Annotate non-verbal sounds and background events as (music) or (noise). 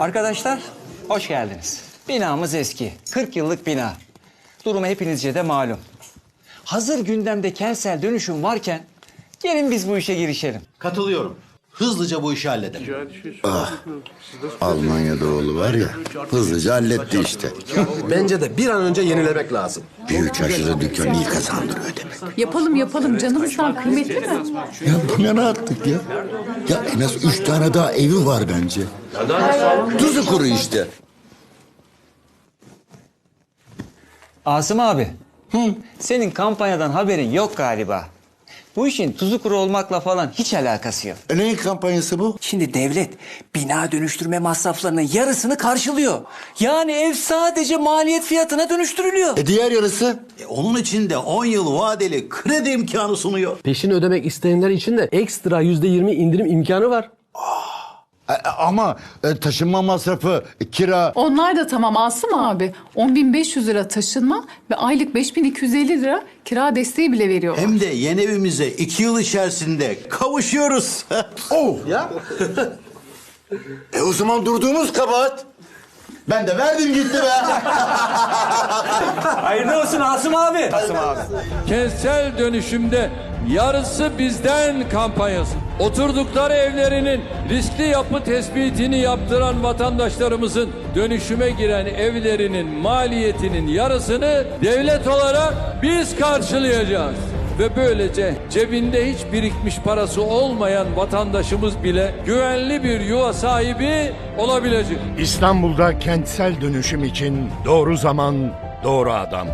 Arkadaşlar hoş geldiniz. Binamız eski. 40 yıllık bina. Durumu hepinizce de malum. Hazır gündemde kentsel dönüşüm varken gelin biz bu işe girişelim. Katılıyorum. Hızlıca bu işi halledelim. Almanya'da oğlu var ya hızlıca halletti işte. Bence de bir an önce yenilemek lazım. Büyük çarşıda dükkan iyi kazandırıyor demek. Yapalım yapalım canımızdan kıymetli mi? Ya bu ne rahatlık ya. Ya en az üç tane daha evi var bence. Tuzu kuru işte. Asım abi. Senin kampanyadan haberin yok galiba. Bu işin tuzu kuru olmakla falan hiç alakası yok. E neyin kampanyası bu? Şimdi devlet bina dönüştürme masraflarının yarısını karşılıyor. Yani ev sadece maliyet fiyatına dönüştürülüyor. E diğer yarısı? E, onun için de 10 yıl vadeli kredi imkanı sunuyor. Peşin ödemek isteyenler için de ekstra yüzde yirmi indirim imkanı var. E, ama e, taşınma masrafı, e, kira... Onlar da tamam Asım abi. 10.500 lira taşınma ve aylık 5.250 lira kira desteği bile veriyor. Hem de yeni evimize 2 yıl içerisinde kavuşuyoruz. Oh! (laughs) E o zaman durduğumuz kabahat. Ben de verdim gitti be. (laughs) Hayırlı olsun Asım abi. Asım abi. Kentsel dönüşümde yarısı bizden kampanyası. Oturdukları evlerinin riskli yapı tespitini yaptıran vatandaşlarımızın dönüşüme giren evlerinin maliyetinin yarısını devlet olarak biz karşılayacağız. Ve böylece cebinde hiç birikmiş parası olmayan vatandaşımız bile güvenli bir yuva sahibi olabilecek. İstanbul'da kentsel dönüşüm için doğru zaman, doğru adam.